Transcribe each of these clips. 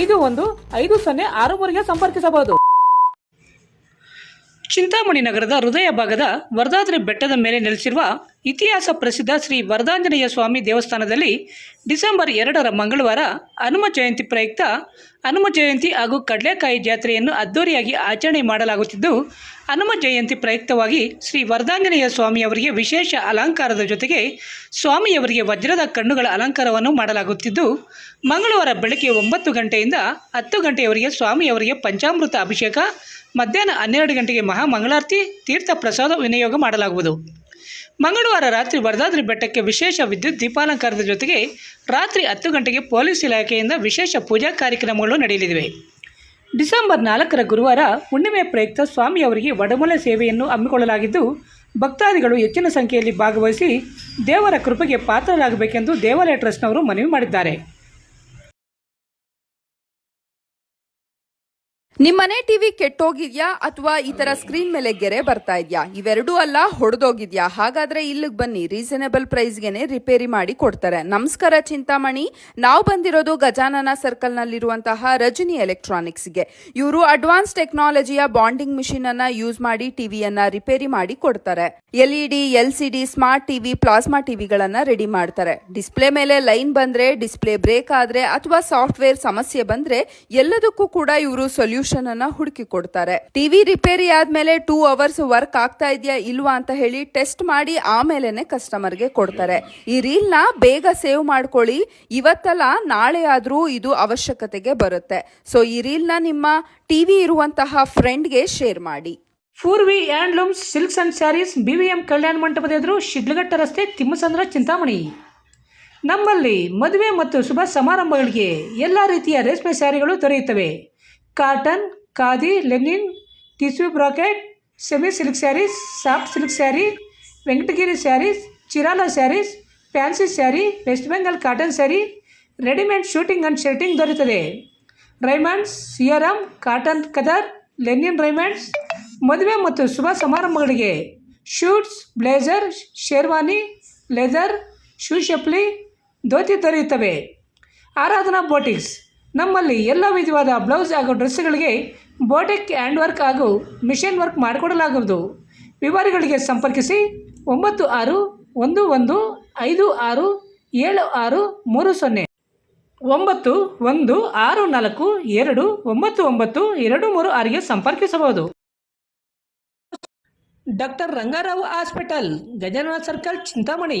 ಐದು ಒಂದು ಐದು ಸೊನ್ನೆ ಆರು ಮೂರಿಗೆ ಸಂಪರ್ಕಿಸಬಹುದು. ಚಿಂತಾಮಣಿ ನಗರದ ಹೃದಯ ಭಾಗದ ವರದಾದ್ರಿ ಬೆಟ್ಟದ ಮೇಲೆ ನೆಲೆಸಿರುವ ಇತಿಹಾಸ ಪ್ರಸಿದ್ಧ ಶ್ರೀ ವರದಾಂಜನೇಯ ಸ್ವಾಮಿ ದೇವಸ್ಥಾನದಲ್ಲಿ ಡಿಸೆಂಬರ್ ಎರಡರ ಮಂಗಳವಾರ ಹನುಮ ಜಯಂತಿ ಪ್ರಯುಕ್ತ ಹನುಮ ಜಯಂತಿ ಹಾಗೂ ಕಡಲೆಕಾಯಿ ಜಾತ್ರೆಯನ್ನು ಅದ್ದೂರಿಯಾಗಿ ಆಚರಣೆ ಮಾಡಲಾಗುತ್ತಿದ್ದು, ಹನುಮ ಜಯಂತಿ ಪ್ರಯುಕ್ತವಾಗಿ ಶ್ರೀ ವರದಾಂಜನೇಯ ಸ್ವಾಮಿಯವರಿಗೆ ವಿಶೇಷ ಅಲಂಕಾರದ ಜೊತೆಗೆ ಸ್ವಾಮಿಯವರಿಗೆ ವಜ್ರದ ಕಣ್ಣುಗಳ ಅಲಂಕಾರವನ್ನು ಮಾಡಲಾಗುತ್ತಿದ್ದು, ಮಂಗಳವಾರ ಬೆಳಗ್ಗೆ ಒಂಬತ್ತು ಗಂಟೆಯಿಂದ ಹತ್ತು ಗಂಟೆಯವರೆಗೆ ಸ್ವಾಮಿಯವರಿಗೆ ಪಂಚಾಮೃತ ಅಭಿಷೇಕ, ಮಧ್ಯಾಹ್ನ ಹನ್ನೆರಡು ಗಂಟೆಗೆ ಮಹಾಮಂಗಳಾರತಿ, ತೀರ್ಥ ಪ್ರಸಾದ ವಿನಿಯೋಗ ಮಾಡಲಾಗುವುದು. ಮಂಗಳವಾರ ರಾತ್ರಿ ವರದಾದ್ರಿ ಬೆಟ್ಟಕ್ಕೆ ವಿಶೇಷ ವಿದ್ಯುತ್ ದೀಪಾಲಂಕಾರದ ಜೊತೆಗೆ ರಾತ್ರಿ ಹತ್ತು ಗಂಟೆಗೆ ಪೊಲೀಸ್ ಇಲಾಖೆಯಿಂದ ವಿಶೇಷ ಪೂಜಾ ಕಾರ್ಯಕ್ರಮಗಳು ನಡೆಯಲಿವೆ. ಡಿಸೆಂಬರ್ ನಾಲ್ಕರ ಗುರುವಾರ ಹುಣ್ಣಿಮೆ ಪ್ರಯುಕ್ತ ಸ್ವಾಮಿಯವರಿಗೆ ವಡಮೂಲ ಸೇವೆಯನ್ನು ಹಮ್ಮಿಕೊಳ್ಳಲಾಗಿದ್ದು, ಭಕ್ತಾದಿಗಳು ಹೆಚ್ಚಿನ ಸಂಖ್ಯೆಯಲ್ಲಿ ಭಾಗವಹಿಸಿ ದೇವರ ಕೃಪೆಗೆ ಪಾತ್ರರಾಗಬೇಕೆಂದು ದೇವಾಲಯ ಟ್ರಸ್ಟ್ನವರು ಮನವಿ ಮಾಡಿದ್ದಾರೆ. ನಿಮ್ಮನೆ ಟಿವಿ ಕೆಟ್ಟೋಗಿದ್ಯಾ ಅಥವಾ ಈ ತರ ಸ್ಕ್ರೀನ್ ಮೇಲೆ ಗೆರೆ ಬರ್ತಾ ಇದ್ಯಾ? ಇವೆರಡೂ ಅಲ್ಲ, ಹೊಡೆದೋಗಿದ್ಯಾ? ಹಾಗಾದ್ರೆ ಇಲ್ಲಿಗೆ ಬನ್ನಿ, ರೀಸನೇಬಲ್ ಪ್ರೈಸ್ಗೆನೆ ರಿಪೇರಿ ಮಾಡಿ ಕೊಡ್ತಾರೆ. ನಮಸ್ಕಾರ ಚಿಂತಾಮಣಿ. ನಾವು ಬಂದಿರೋದು ಗಜಾನನ ಸರ್ಕಲ್ ನಲ್ಲಿರುವಂತಹ ರಜನಿ ಎಲೆಕ್ಟ್ರಾನಿಕ್ಸ್ಗೆ. ಇವರು ಅಡ್ವಾನ್ಸ್ ಟೆಕ್ನಾಲಜಿಯ ಬಾಂಡಿಂಗ್ ಮಿಷಿನ್ ಅನ್ನ ಯೂಸ್ ಮಾಡಿ ಟಿವಿಯನ್ನ ರಿಪೇರಿ ಮಾಡಿ ಕೊಡ್ತಾರೆ. LED L C D, smart TV, plasma ಟಿವಿಗಳನ್ನ ready ಮಾಡ್ತಾರೆ. ಡಿಸ್ಪ್ಲೇ ಮೇಲೆ ಲೈನ್ ಬಂದ್ರೆ, ಡಿಸ್ಪ್ಲೇ ಬ್ರೇಕ್ ಆದ್ರೆ ಅಥವಾ ಸಾಫ್ಟ್ವೇರ್ ಸಮಸ್ಯೆ ಬಂದ್ರೆ ಎಲ್ಲದಕ್ಕೂ ಕೂಡ ಇವರು ಸೊಲ್ಯೂಷನ್ ಅನ್ನ ಹುಡುಕಿ ಕೊಡ್ತಾರೆ. ಟಿವಿ ರಿಪೇರಿ ಆದ್ಮೇಲೆ ಟೂ ಅವರ್ಸ್ ವರ್ಕ್ ಆಗ್ತಾ ಇದೆಯಾ ಇಲ್ವಾ ಅಂತ ಹೇಳಿ ಟೆಸ್ಟ್ ಮಾಡಿ ಆಮೇಲೆನೆ ಕಸ್ಟಮರ್ಗೆ ಕೊಡ್ತಾರೆ. ಈ ರೀಲ್ನ ಬೇಗ ಸೇವ್ ಮಾಡ್ಕೊಳ್ಳಿ, ಇವತ್ತಲ್ಲ ನಾಳೆ ಆದ್ರೂ ಇದು ಅವಶ್ಯಕತೆಗೆ ಬರುತ್ತೆ. ಸೊ ಈ ರೀಲ್ನ ನಿಮ್ಮ ಟಿವಿ ಇರುವಂತಹ ಫ್ರೆಂಡ್ಗೆ ಶೇರ್ ಮಾಡಿ. Poorvi handlooms silks and sarees, B V M ಕಲ್ಯಾಣ ಮಂಟಪದ ಎದುರು ಶಿಡ್ಲಘಟ್ಟ ರಸ್ತೆ ತಿಮ್ಮಸಂದ್ರ ಚಿಂತಾಮಣಿ. ನಮ್ಮಲ್ಲಿ ಮದುವೆ ಮತ್ತು ಶುಭ ಸಮಾರಂಭಗಳಿಗೆ ಎಲ್ಲ ರೀತಿಯ ರೇಷ್ಮೆ ಸ್ಯಾರಿಗಳು ದೊರೆಯುತ್ತವೆ. Cotton, khadi, linen, tissue brocade, semi silk saris, soft silk sari, Venkatagiri saris, Chirala saris, fancy sari, West Bengal cotton sari, readymade suiting and shirting ದೊರೆಯುತ್ತದೆ. ರೈಮಂಡ್ಸ್ ಸಿಯರಮ್ ಕಾಟನ್ ಕದರ್, ಲೆನಿನ್ ರೈಮಂಡ್ಸ್ ಮದುವೆ ಮತ್ತು ಶುಭ ಸಮಾರಂಭಗಳಿಗೆ suits, blazer, sherwani, leather, shoe ಶಪ್ಲಿ, dhoti ದೊರೆಯುತ್ತವೆ. Aradhana boutiques. ನಮ್ಮಲ್ಲಿ ಎಲ್ಲ ವಿಧವಾದ ಬ್ಲೌಸ್ ಹಾಗೂ ಡ್ರೆಸ್ಗಳಿಗೆ ಬೋಟೆಕ್ ಹ್ಯಾಂಡ್ ವರ್ಕ್ ಹಾಗೂ ಮಿಷನ್ ವರ್ಕ್ ಮಾಡಿಕೊಡಲಾಗುವುದು. ವಿವರಗಳಿಗೆ ಸಂಪರ್ಕಿಸಿ ಒಂಬತ್ತು ಆರು ಒಂದು ಒಂದು ಐದು ಆರು ಏಳು ಆರು ಮೂರು ಸೊನ್ನೆ. ಒಂಬತ್ತು ಒಂದು ಆರು ನಾಲ್ಕು ಎರಡು ಒಂಬತ್ತು ಒಂಬತ್ತು ಎರಡು ಮೂರು ಆರಿಗೆ ಸಂಪರ್ಕಿಸಬಹುದು. Doctor Rangarao hospital, Gajanana circle, Chintamani.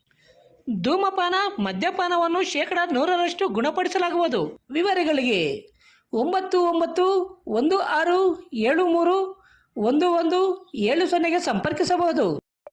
ಧೂಮಪಾನ, ಮದ್ಯಪಾನವನ್ನು ಶೇಕಡ ನೂರರಷ್ಟು ಗುಣಪಡಿಸಲಾಗುವುದು. ವಿವರಗಳಿಗೆ ಒಂಬತ್ತು ಒಂಬತ್ತು ಒಂದು ಆರು ಏಳು ಮೂರು ಒಂದು ಒಂದು ಏಳು ಸೊನ್ನೆಗೆ ಸಂಪರ್ಕಿಸಬಹುದು.